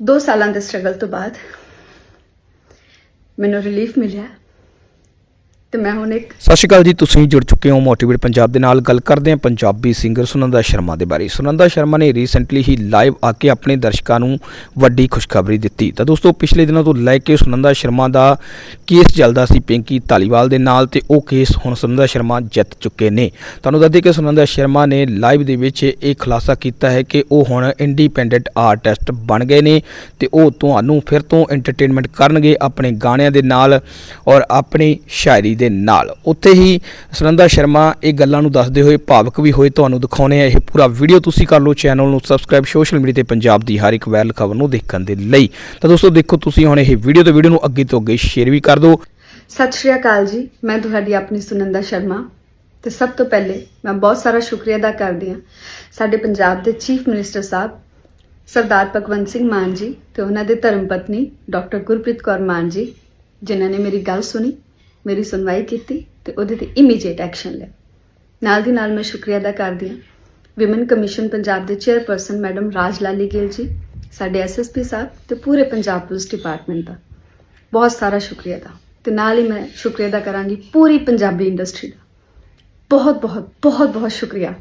2 ਸਾਲਾਂ ਦੇ ਸਟਰਗਲ ਤੋਂ ਬਾਅਦ ਮੈਨੂੰ ਰਿਲੀਫ ਮਿਲਿਆ। ਤੇ ਮੈਂ ਹੁਣ ਇੱਕ ਸਤਿ ਸ਼੍ਰੀ ਅਕਾਲ ਜੀ, ਤੁਸੀਂ ਜੁੜ ਚੁੱਕੇ ਹੋ ਮੋਟੀਵੇਟ ਪੰਜਾਬ ਦੇ ਨਾਲ। ਗੱਲ ਕਰਦੇ ਹਾਂ ਪੰਜਾਬੀ ਸਿੰਗਰ ਸੁਨੰਦਾ ਸ਼ਰਮਾ ਦੇ ਬਾਰੇ। ਸੁਨੰਦਾ ਸ਼ਰਮਾ ਨੇ ਰੀਸੈਂਟਲੀ ਹੀ ਲਾਈਵ ਆ ਕੇ ਆਪਣੇ ਦਰਸ਼ਕਾਂ ਨੂੰ ਵੱਡੀ ਖੁਸ਼ਖਬਰੀ ਦਿੱਤੀ। ਤਾਂ ਦੋਸਤੋ, ਪਿਛਲੇ ਦਿਨਾਂ ਤੋਂ ਲੈ ਕੇ ਸੁਨੰਦਾ ਸ਼ਰਮਾ ਦਾ ਕੇਸ ਚੱਲਦਾ ਸੀ ਪਿੰਕੀ ਧਾਲੀਵਾਲ ਦੇ ਨਾਲ ਤੇ ਉਹ ਕੇਸ ਹੁਣ ਸੁਨੰਦਾ ਸ਼ਰਮਾ ਜਿੱਤ ਚੁੱਕੇ ਨੇ। ਤੁਹਾਨੂੰ ਦੱਸ ਦਈਏ ਕਿ ਸੁਨੰਦਾ ਸ਼ਰਮਾ ਨੇ ਲਾਈਵ ਦੇ ਵਿੱਚ ਇਹ ਖੁਲਾਸਾ ਕੀਤਾ ਹੈ ਕਿ ਉਹ ਹੁਣ ਇੰਡੀਪੈਂਡੈਂਟ ਆਰਟਿਸਟ ਬਣ ਗਏ ਨੇ ਤੇ ਉਹ ਤੁਹਾਨੂੰ ਫਿਰ ਤੋਂ ਐਂਟਰਟੇਨਮੈਂਟ ਕਰਨਗੇ ਆਪਣੇ ਗਾਣਿਆਂ ਦੇ ਨਾਲ ਔਰ ਆਪਣੀ ਸ਼ਾਇਰੀ ਦੇ ਨਾਲ। ਉੱਥੇ ਹੀ ਸੁਨੰਦਾ ਸ਼ਰਮਾ ਇਹ ਗੱਲਾਂ ਨੂੰ ਦੱਸਦੇ ਹੋਏ ਭਾਵਕ ਵੀ ਹੋਏ ਤੁਹਾਨੂੰ ਦਿਖਾਉਣੇ ਆ ਇਹ ਪੂਰਾ ਵੀਡੀਓ ਤੁਸੀਂ ਕਰ ਲਓ ਚੈਨਲ ਨੂੰ ਸਬਸਕ੍ਰਾਈਬ ਸੋਸ਼ਲ ਮੀਡੀਆ ਤੇ ਪੰਜਾਬ ਦੀ ਹਰ ਇੱਕ ਵਾਇਰਲ ਖਬਰ ਨੂੰ ਦੇਖਣ ਦੇ ਲਈ। ਤਾਂ ਦੋਸਤੋ, ਦੇਖੋ ਤੁਸੀਂ ਹੁਣ ਇਹ ਵੀਡੀਓ ਤੇ ਵੀਡੀਓ ਨੂੰ ਅੱਗੇ ਤੋਂ ਅੱਗੇ ਸ਼ੇਅਰ ਵੀ ਕਰ ਦਿਓ। ਸਤਿ ਸ਼੍ਰੀ ਅਕਾਲ ਜੀ। ਮੈਂ ਤੁਹਾਡੀ ਆਪਣੀ ਸੁਨੰਦਾ ਸ਼ਰਮਾ। ਤੇ ਸਭ ਤੋਂ ਪਹਿਲੇ ਮੈਂ ਬਹੁਤ ਸਾਰਾ ਸ਼ੁਕਰੀਆ ਅਦਾ ਕਰਦੀ ਹਾਂ ਸਾਡੇ ਪੰਜਾਬ ਦੇ ਚੀਫ ਮਿਨਿਸਟਰ ਸਾਹਿਬ, ਸਰਦਾਰ ਭਗਵੰਤ ਸਿੰਘ ਮਾਨ ਜੀ ਤੇ ਉਹਨਾਂ ਦੇ ਧਰਮ ਪਤਨੀ ਡਾਕਟਰ ਗੁਰਪ੍ਰੀਤ ਕੌਰ ਮਾਨ ਜੀ, ਜਿਨ੍ਹਾਂ ਨੇ ਮੇਰੀ ਗੱਲ ਸੁਣੀ। ਮੇਰੀ ਸੁਣਵਾਈ ਕੀਤੀ ਤੇ ਉਹਦੇ ਤੇ ਇਮੀਡੀਏਟ ਐਕਸ਼ਨ ਲਿਆ। ਨਾਲ ਦੀ ਨਾਲ ਮੈਂ ਸ਼ੁਕਰੀਆ ਅਦਾ ਕਰਦੀ ਹਾਂ। ਵਿਮਨ ਕਮਿਸ਼ਨ ਪੰਜਾਬ ਦੇ ਚੇਅਰਪਰਸਨ ਮੈਡਮ ਰਾਜ ਲਾਲੀ ਗਿੱਲ ਜੀ, ਸਾਡੇ ਐਸਐਸਪੀ ਸਾਹਿਬ ਤੇ ਪੂਰੇ ਪੰਜਾਬ ਪੁਲਿਸ ਡਿਪਾਰਟਮੈਂਟ ਦਾ। ਬਹੁਤ ਸਾਰਾ ਸ਼ੁਕਰੀਆ ਦਾ ਤੇ ਨਾਲ ਹੀ ਮੈਂ ਸ਼ੁਕਰੀਆ ਅਦਾ ਕਰਾਂਗੀ ਪੂਰੀ ਪੰਜਾਬੀ ਇੰਡਸਟਰੀ ਦਾ। ਬਹੁਤ ਬਹੁਤ ਬਹੁਤ ਬਹੁਤ ਸ਼ੁਕਰੀਆ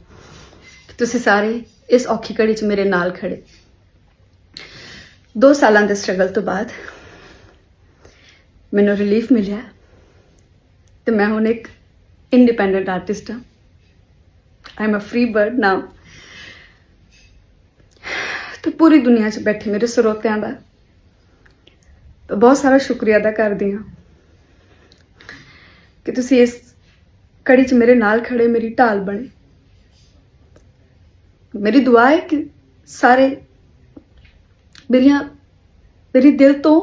ਤੁਸੀਂ ਸਾਰੇ ਇਸ ਔਖੀ ਘੜੀ 'ਚ ਮੇਰੇ ਨਾਲ ਖੜੇ। 2 ਸਾਲਾਂ ਦੇ ਸਟਰਗਲ ਤੋਂ ਬਾਅਦ ਮੈਨੂੰ ਰਿਲੀਫ ਮਿਲਿਆ। ਤੇ ਮੈਂ ਹੁਣ ਇੱਕ ਇੰਡੀਪੈਂਡੈਂਟ ਆਰਟਿਸਟ ਹਾਂ। I am a free bird now ਤੇ ਪੂਰੀ ਦੁਨੀਆ 'ਚ ਬੈਠੇ ਮੇਰੇ ਸਰੋਤਿਆਂ ਦਾ। ਬਹੁਤ ਸਾਰਾ ਸ਼ੁਕਰੀਆ ਅਦਾ ਕਰਦੀ ਹਾਂ। ਕਿ ਤੁਸੀਂ ਇਸ ਕੜੀ 'ਚ ਮੇਰੇ ਨਾਲ ਖੜੇ, ਮੇਰੀ ਢਾਲ ਬਣੇ। ਮੇਰੀ ਦੁਆ ਹੈ ਕਿ ਸਾਰੇ ਮੇਰੀਆਂ, ਮੇਰੀ ਦਿਲ ਤੋਂ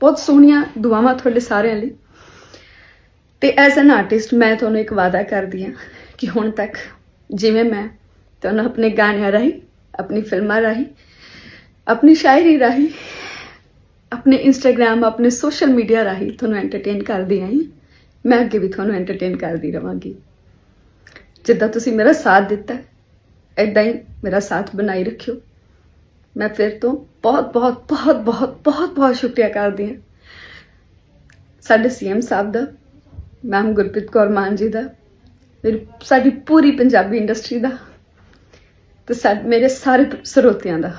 ਬਹੁਤ ਸੋਹਣੀਆਂ ਦੁਆਵਾਂ ਤੁਹਾਡੇ ਸਾਰਿਆਂ ਲਈ ਤੇ ਐਜ਼ ਐਨ ਆਰਟਿਸਟ ਮੈਂ ਤੁਹਾਨੂੰ ਇੱਕ ਵਾਅਦਾ ਕਰਦੀ ਹਾਂ ਕਿ ਹੁਣ ਤੱਕ ਜਿਵੇਂ ਮੈਂ ਤੁਹਾਨੂੰ ਆਪਣੇ ਗਾਣਿਆਂ ਰਾਹੀਂ, ਆਪਣੀ ਫਿਲਮਾਂ ਰਾਹੀਂ, ਆਪਣੀ ਸ਼ਾਇਰੀ ਰਾਹੀਂ, ਆਪਣੇ ਇੰਸਟਾਗ੍ਰam ਆਪਣੇ ਸੋਸ਼ਲ ਮੀਡੀਆ ਰਾਹੀਂ ਤੁਹਾਨੂੰ ਐਂਟਰਟੇਨ ਕਰਦੀ ਆਈ ਮੈਂ ਅੱਗੇ ਵੀ ਤੁਹਾਨੂੰ ਐਂਟਰਟੇਨ ਕਰਦੀ ਰਵਾਂਗੀ। ਜਿੱਦਾਂ ਤੁਸੀਂ ਮੇਰਾ ਸਾਥ ਦਿੱਤਾ ਐਦਾਂ ਹੀ ਮੇਰਾ ਸਾਥ ਬਣਾਈ ਰੱਖਿਓ। ਮੈਂ ਫਿਰ ਤੋਂ ਬਹੁਤ ਬਹੁਤ ਬਹੁਤ ਬਹੁਤ ਬਹੁਤ ਬਹੁਤ ਸ਼ੁਕਰੀਆ ਕਰਦੀ ਹਾਂ। ਸਾਡੇ ਸੀਐਮ ਸਾਹਿਬ ਦਾ ਮੈਮ ਗੁਰਪ੍ਰੀਤ ਕੌਰ ਮਾਨ ਜੀ ਦਾ, ਮੇਰੀ, ਸਾਡੀ ਪੂਰੀ ਪੰਜਾਬੀ ਇੰਡਸਟਰੀ ਦਾ ਤੇ ਸਾ, ਮੇਰੇ ਸਾਰੇ ਸਰੋਤਿਆਂ ਦਾ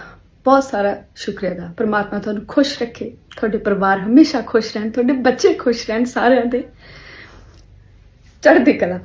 ਬਹੁਤ ਸਾਰਾ ਸ਼ੁਕਰੀਆ ਦਾ ਪਰਮਾਤਮਾ ਤੁਹਾਨੂੰ ਖੁਸ਼ ਰੱਖੇ, ਤੁਹਾਡੇ ਪਰਿਵਾਰ ਹਮੇਸ਼ਾ ਖੁਸ਼ ਰਹਿਣ, ਤੁਹਾਡੇ ਬੱਚੇ ਖੁਸ਼ ਰਹਿਣ ਸਾਰਿਆਂ ਦੇ ਚੜ੍ਹਦੀ ਕਲਾ।